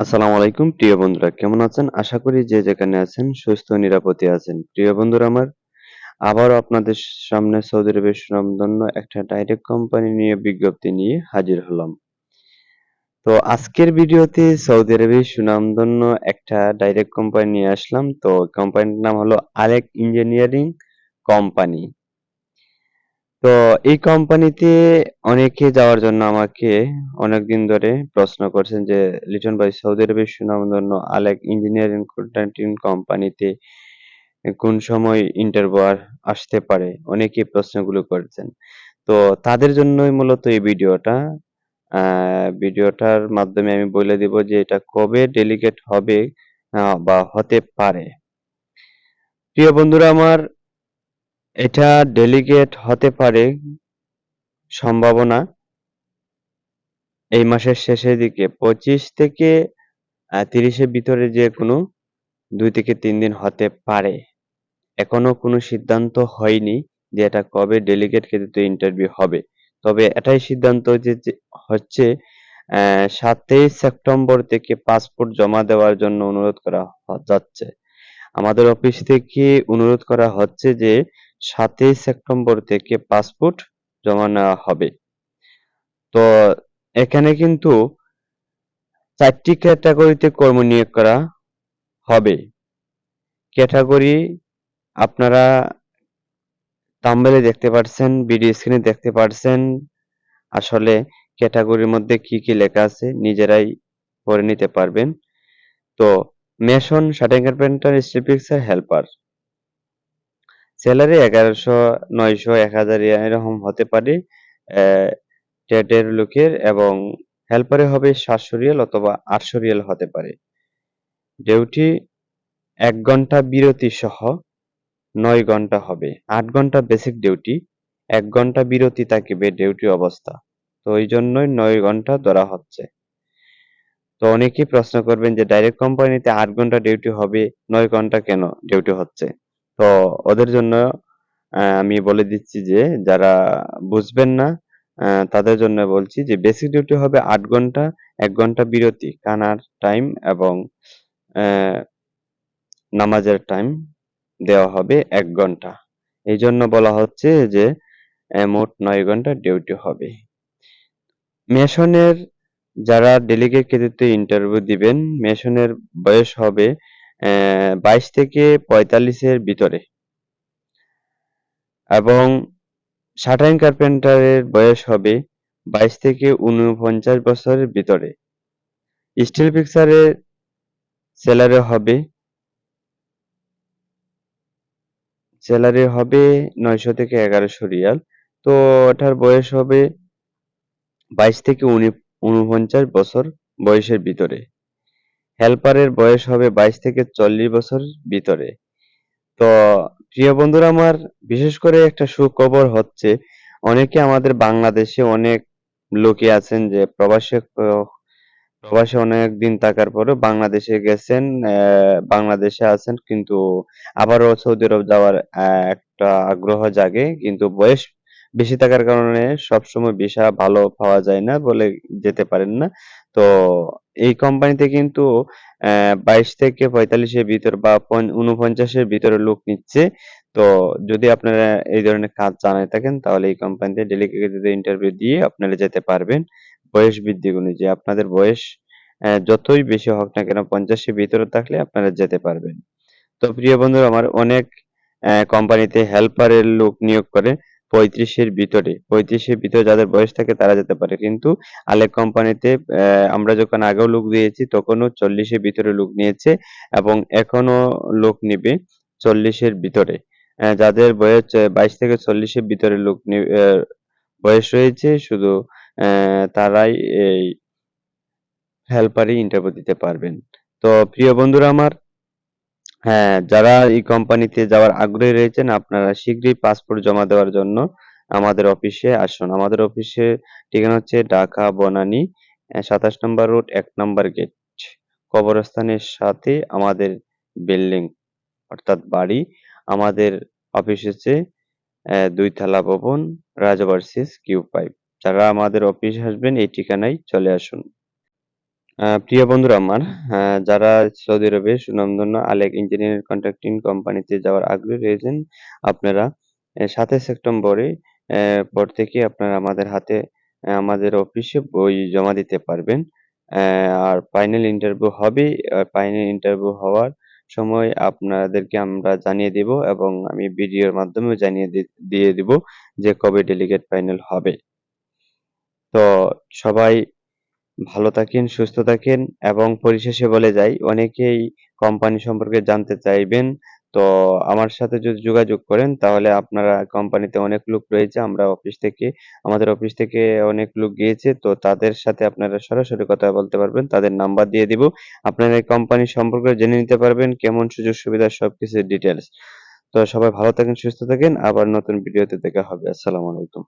আসসালামু আলাইকুম, প্রিয় বন্ধুরা, কেমন আছেন? আশা করি যে যেখানে আছেন সুস্থ নিরাপদে আছেন। প্রিয় বন্ধুরা আমার, আবারও আপনাদের সামনে সৌদি আরবের সুনামধন্য একটা ডাইরেক্ট কোম্পানি নিয়ে বিজ্ঞপ্তি নিয়ে হাজির হলাম। তো আজকের ভিডিওতে সৌদি আরবের সুনামধন্য একটা ডাইরেক্ট কোম্পানি নিয়ে আসলাম। তো কোম্পানির নাম হলো আলেক ইঞ্জিনিয়ারিং কোম্পানি। তো এই কোম্পানিতে অনেকে যাওয়ার জন্য আমাকে অনেকদিন ধরে প্রশ্ন করছেন যে, লিটন ভাই সৌদি আরবের সুনামধন্য আলেক ইঞ্জিনিয়ারিং কন্ট্রাক্টিং কোম্পানিতে কোন সময় ইন্টারভিউ আসতে পারে? অনেকেই প্রশ্নগুলো করছেন। তো তাদের জন্যই মূলত এই ভিডিওটা। ভিডিওটার মাধ্যমে আমি বলে দিব যে, এটা কবে ডেলিগেট হবে বা হতে পারে। প্রিয় বন্ধুরা, আমার এটা ডেলিগেট হতে পারে সম্ভাবনা এই মাসের শেষের দিকে। পঁচিশ থেকে তিরিশের ভিতরে যে কোনো দুই থেকে তিন দিন হতে পারে। এখনও কোনো সিদ্ধান্ত হয়নি যে এটা কবে ডেলিগেট ক্ষেত্রে ইন্টারভিউ হবে। তবে এটাই সিদ্ধান্ত যে হচ্ছে সাতই সেপ্টেম্বর থেকে পাসপোর্ট জমা দেওয়ার জন্য অনুরোধ করা যাচ্ছে। আমাদের অফিস থেকে অনুরোধ করা হচ্ছে যে সাতই সেপ্টেম্বর থেকে পাসপোর্ট জমা নেওয়া হবে। তো এখানে কিন্তু চারটি ক্যাটাগরিতে কর্ম নিয়োগ করা হবে। ক্যাটাগরি আপনারা থাম্বনেলে দেখতে পাচ্ছেন ভিডিও স্ক্রিনে দেখতে পাচ্ছেন আসলে ক্যাটাগরির মধ্যে কি কি লেখা আছে নিজেরাই পড়ে নিতে পারবেন। তো mason শার্টিং carpenter steel fixer helper salary এগারোশো, নয়শো, এক হাজার এরকম হতে পারে। ট্রেডের লোকের এবং হেল্পারে হবে সাতশো রিয়াল অথবা আটশো রিয়াল হতে পারে। ডিউটি এক ঘণ্টা বিরতি সহ নয় ঘণ্টা হবে। আট ঘণ্টা বেসিক ডিউটি এক ঘণ্টা বিরতি থাকবে ডিউটি অবস্থা। তো ওই জন্যই নয় ঘণ্টা ধরা হচ্ছে। তো অনেকেই প্রশ্ন করবেন যে ডাইরেক্ট কোম্পানিতে আট ঘণ্টা ডিউটি হবে, নয় ঘণ্টা কেন ডিউটি হচ্ছে? তো ওদের জন্য আমি বলে দিচ্ছি যে, যারা বুঝবেন না তাদের জন্য বলছি যে বেসিক ডিউটি হবে আট ঘণ্টা, এক ঘণ্টা বিরতি কানার টাইম এবং নামাজের টাইম দেওয়া হবে এক ঘণ্টা। এই জন্য বলা হচ্ছে যে মোট নয় ঘণ্টা ডিউটি হবে। মেশনের, যারা ডেলিগেট ক্ষেত্রে ইন্টারভিউ দিবেন, মেশনের বয়স হবে বাইশ থেকে পঁয়তাল্লিশের ভিতরে। এবং শাটারিং কার্পেন্টারের বয়স হবে বাইশ থেকে উনপঞ্চাশ বছরের ভিতরে। স্টিল পিকচারের স্যালারি হবে স্যালারি হবে নয়শো থেকে এগারোশো রিয়াল। তো ওটার বয়স হবে বাইশ থেকে উনি উনপঞ্চাশ বছর বয়সের ভিতরে। হেল্পারের বয়স হবে বাইশ থেকে চল্লিশ বছর ভিতরে। তো, প্রিয় বন্ধুরা আমার, বিশেষ করে একটা সুখবর হচ্ছে, অনেকে আমাদের বাংলাদেশে অনেক লোকে আছেন যে প্রবাসে প্রবাসে অনেক দিন থাকার পরে বাংলাদেশে গেছেন বাংলাদেশে আছেন, কিন্তু আবারও সৌদি আরব যাওয়ার একটা আগ্রহ জাগে, কিন্তু বয়স বেশি থাকার কারণে সবসময় ভিসা ভালো পাওয়া যায় না বলে যেতে পারেন না। তো এই কোম্পানিতে কিন্তু বাইশ থেকে পঁয়তাল্লিশের ভিতর বা পঞ্চ- উনপঞ্চাশের ভিতরে লোক নিচ্ছে। তো যদি আপনারা এই ধরনের কাজ জানাই থাকেন, তাহলে এই কোম্পানিতে ডেলিগেটেড ইন্টারভিউ দিয়ে আপনারা যেতে পারবেন। বয়স বৃদ্ধি অনুযায়ী আপনাদের বয়স যতই বেশি হোক না কেন পঞ্চাশের ভিতরে থাকলে আপনারা যেতে পারবেন। তো প্রিয় বন্ধুরা, আমার অনেক কোম্পানিতে হেল্পারের লোক নিয়োগ করে। পঁয়ত্রিশের ভিতরে পঁয়ত্রিশের ভিতরে যাদের বয়স থাকে তারা যেতে পারে। কিন্তু আলেক কোম্পানিতে আমরা যখন আগেও লোক দিয়েছি, তখনও চল্লিশের ভিতরে লোক নিয়েছে এবং এখনও লোক নিবে চল্লিশের ভিতরে। যাদের বয়স বাইশ থেকে চল্লিশের ভিতরে লোক বয়স রয়েছে, শুধু তারাই এই হেল্পারই ইন্টারভিউ দিতে পারবেন। তো প্রিয় বন্ধুরা আমার হ্যাঁ যারা এই কোম্পানিতে যাওয়ার আগ্রহী রয়েছেন, আপনারা শীঘ্রই পাসপোর্ট জমা দেওয়ার জন্য আমাদের অফিসে আসুন। আমাদের অফিসে ঠিকানা হচ্ছে ঢাকা বনানী সাতাশ নম্বর রোড, এক নম্বর গেট কবরস্থানের সাথে আমাদের বিল্ডিং অর্থাৎ বাড়ি। আমাদের অফিস হচ্ছে দুই থালা ভবন রাজভার্সিস কিউ ফাইভ যারা আমাদের অফিস আসবেন, এই ঠিকানায় চলে আসুন। প্রিয় বন্ধুরা আমার, যারা সৌদি আরবে সুনামধন্য আলেক ইঞ্জিনিয়ারিং কন্ট্রাক্টিং কোম্পানিতে যাওয়ার আগ্রহী রয়েছেন, আপনারা ৭ই সেপ্টেম্বরে পর থেকে আপনারা আমাদের হাতে আমাদের অফিসে বই জমা দিতে পারবেন। আর ফাইনাল ইন্টারভিউ হবে। ফাইনাল ইন্টারভিউ হওয়ার সময় আপনাদেরকে আমরা জানিয়ে দিব এবং আমি ভিডিওর মাধ্যমেও জানিয়ে দিয়ে দিব যে কবে ডেলিগেট ফাইনাল হবে। তো সবাই ভালো থাকেন, সুস্থ থাকেন এবং পরিশেষে বলে যাই অনেকেই কোম্পানি সম্পর্কে জানতে চাইবেন। তো আমার সাথে যদি যোগাযোগ করেন তাহলে আপনারা কোম্পানিতে অনেক লোক রয়েছে। আমরা অফিস থেকে আমাদের অফিস থেকে অনেক লোক গিয়েছে। তো তাদের সাথে আপনারা সরাসরি কথা বলতে পারবেন। তাদের নাম্বার দিয়ে দিব। আপনারা এই কোম্পানি সম্পর্কে জেনে নিতে পারবেন কেমন সুযোগ সুবিধা সবকিছুর ডিটেলস তো সবাই ভালো থাকেন, সুস্থ থাকেন। আবার নতুন ভিডিওতে দেখা হবে। আসসালামু আলাইকুম।